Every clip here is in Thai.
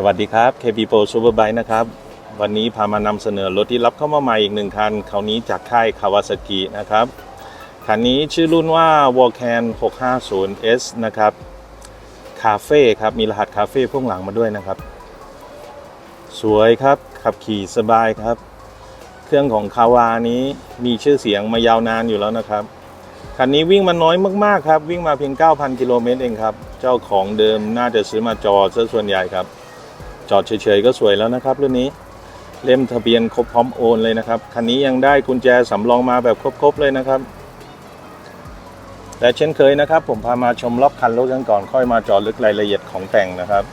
สวัสดีครับ KB Pro Superbike นะครับ วันนี้พามานำเสนอรถที่รับเข้ามาใหม่อีกหนึ่งคันคราวนี้จากค่ายคาวาซากินะครับ คันนี้ชื่อรุ่นว่า w a l k a n 650S นะครับคาเฟ่ครับ มีรหัสคาเฟ่พ่วงหลังมาด้วยนะครับ สวยครับ ขับขี่สบายครับ เครื่องของคาวานี้มีชื่อเสียงมายาวนานอยู่แล้วนะครับ คันนี้วิ่งมาน้อยมากๆครับ วิ่งมาเพียง 9,000 กิโลเมตรเองครับ เจ้าของเดิมน่าจะซื้อมาจอดซะส่วนใหญ่ครับ จอดเฉยๆก็สวยแล้วนะครับรุ่นนี้เล่มทะเบียนครบพร้อมโอนเลยนะครับคันนี้ยังได้กุญแจสำรองมาแบบครบๆเลยนะครับและเช่นเคยนะครับ ผมพามาชมรอบคันรถกันก่อนค่อยมาจอดลึกรายละเอียดของแต่งนะครับ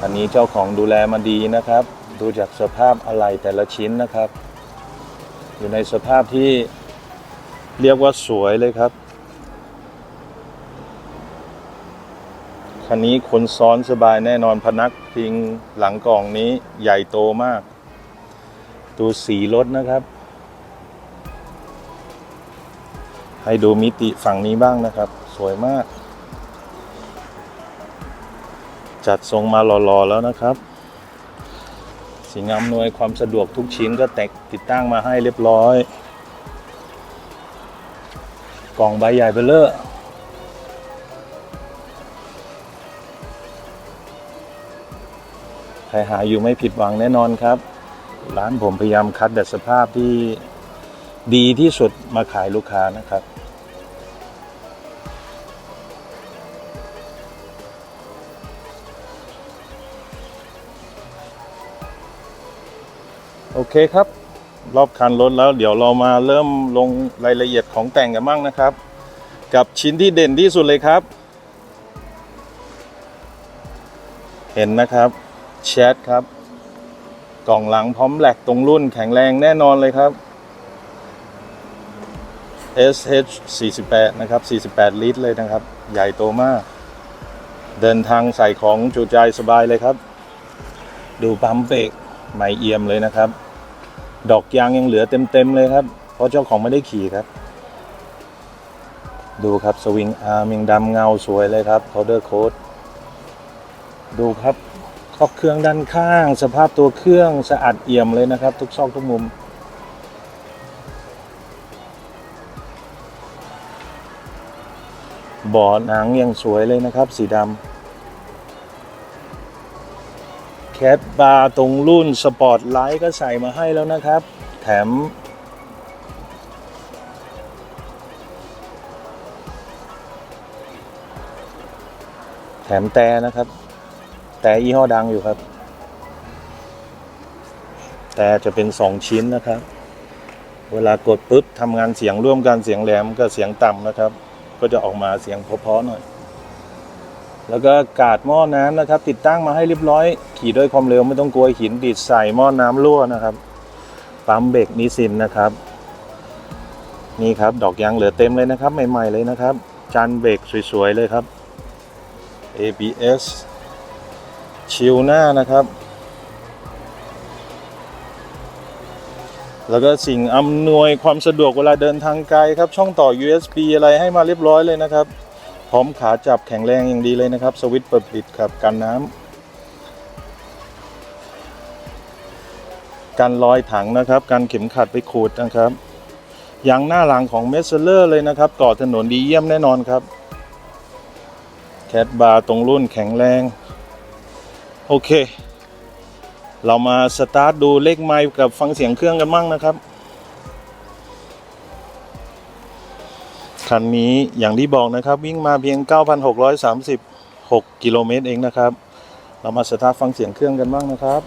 คันนี้เจ้าของดูแลมาดีนะครับ ดูจากสภาพอะไหล่แต่ละชิ้นนะครับ อยู่ในสภาพที่เรียกว่าสวยเลยครับ คันนี้คนซ้อนสบายแน่นอนพนักพิงหลังกล่องนี้ใหญ่โตมากดูสีรถนะครับ ให้ดูมิติฝั่งนี้บ้างนะครับ สวยมาก จัดทรงมาหล่อๆแล้วนะครับสิ่งอำนวยความสะดวกทุกชิ้นก็แตกติดตั้งมาให้เรียบร้อย กล่องใบใหญ่เบลเลอร์ รหาอยู่ไม่ผิดหวังแน่นอนครับ ร้านผมพยายามคัดแต่สภาพที่ดีที่สุดมาขายลูกค้านะครับ โอเคครับ รอบคันรถแล้วเดี๋ยวเรามาเริ่มลงรายละเอียดของแต่งกันบ้างนะครับ กับชิ้นที่เด่นที่สุดเลยครับ เห็นนะครับ แชทครับ กล่องหลังพร้อมแหลกตรงรุ่นแข็งแรงแน่นอนเลยครับ SH 48นะครับ 48 ลิตรเลยนะครับ ใหญ่โตมาก เดินทางใส่ของจุใจสบายเลยครับ ดูปั๊มเบรกใหม่เอี่ยมเลยนะครับ ดอกยางยังเหลือเต็มๆเลยครับ เพราะเจ้าของไม่ได้ขี่ครับ ดูครับสวิงอาร์มยังดำเงาสวยเลยครับ powder coat ดูครับ คอกเครื่องด้านข้าง สภาพตัวเครื่องสะอาดเอี่ยมเลยนะครับ ทุกซอกทุกมุมบอหนังยังสวยเลยนะครับสีดำแคทบาร์ตรงรุ่นสปอร์ตไลท์ก็ใส่มาให้แล้วนะครับ แถมแถมแต่นะครับ แต่ยี่ห้อดังอยู่ครับ แต่จะเป็นสองชิ้นนะครับ เวลากดปุ๊บทำงานเสียงร่วมกันเสียงแหลมกับเสียงต่ำนะครับ ก็จะออกมาเสียงเพาะๆหน่อย แล้วก็กาดหม้อน้ำนะครับ ติดตั้งมาให้เรียบร้อย ขี่ด้วยความเร็วไม่ต้องกลัวหินดิดใส่หม้อน้ำรั่วนะครับปั๊มเบรกนิสินนะครับ นี่ครับดอกยางเหลือเต็มเลยนะครับ ใหม่ๆเลยนะครับ จานเบรกสวยๆเลยครับ ABS ชิลหน้านะครับ แล้วก็สิ่งอำนวยความสะดวกเวลาเดินทางไกลครับ ช่องต่อ USB อะไรให้มาเรียบร้อยเลยนะครับ พร้อมขาจับแข็งแรงอย่างดีเลยนะครับ สวิตช์เปิดปิดครับกันน้ำกันรอยถังนะครับกันเข็มขัดไปขูดนะครับยางหน้าหลังของเมสเซอร์เลยนะครับก่อถนนดีเยี่ยมแน่นอนครับ แคทบาร์ตรงรุ่นแข็งแรง โอเค เรามาสตาร์ทดูเลขไมล์กับฟังเสียงเครื่องกันมั่งนะครับ คันนี้อย่างที่บอกนะครับ วิ่งมาเพียง 9,636 กิโลเมตรเองนะครับ เรามาสตาร์ทฟังเสียงเครื่องกันบ้างนะครับ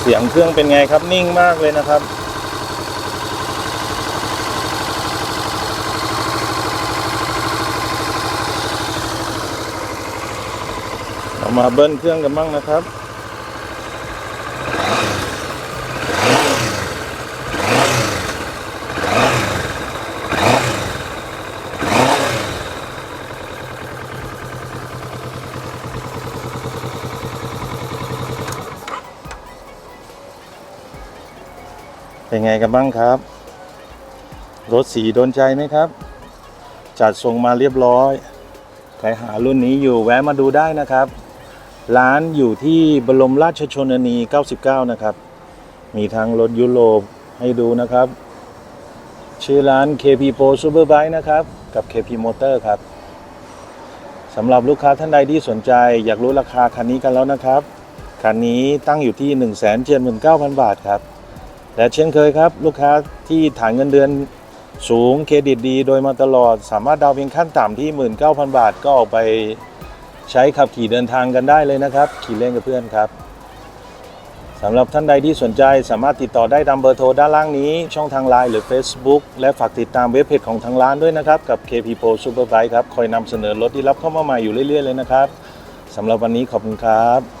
เสียงเครื่องเป็นไงครับนิ่งมากเลยนะครับ เรา มาเบิ้ลเครื่องกันบ้างนะครับเป็นไงกันบ้างครับ รถสีโดนใจไหมครับ จัดส่งมาเรียบร้อย ใครหารุ่นนี้อยู่แวะมาดูได้นะครับ ร้านอยู่ที่บรมราชชนนี 99 นะครับ มีทั้งรถยุโรปให้ดูนะครับ ชื่อร้าน KP Pro Superbike นะครับ กับ KP Motor ครับสำหรับลูกค้าท่านใดที่สนใจ อยากรู้ราคาคันนี้กันแล้วนะครับ คันนี้ตั้งอยู่ที่ 179,000 บาทครับ และเช่นเคยครับ ลูกค้าที่ฐานเงินเดือนสูงเครดิตดี โดยมาตลอด สามารถดาวน์เพียงขั้นต่ำที่ 19,000 บาทก็ออกไป ใช้ขับขี่เดินทางกันได้เลยนะครับ ขี่เล่นกับเพื่อนครับสำหรับท่านใดที่สนใจสามารถติดต่อได้ตามเบอร์โทรด้านล่างนี้ ช่องทางไลน์หรือ Facebook และฝากติดตามเว็บเพจของทางร้านด้วยนะครับ กับ KP Pro Superbike ครับ คอยนำเสนอรถที่รับเข้ามาใหม่อยู่เรื่อย ๆ เลยนะครับสำหรับวันนี้ขอบคุณครับ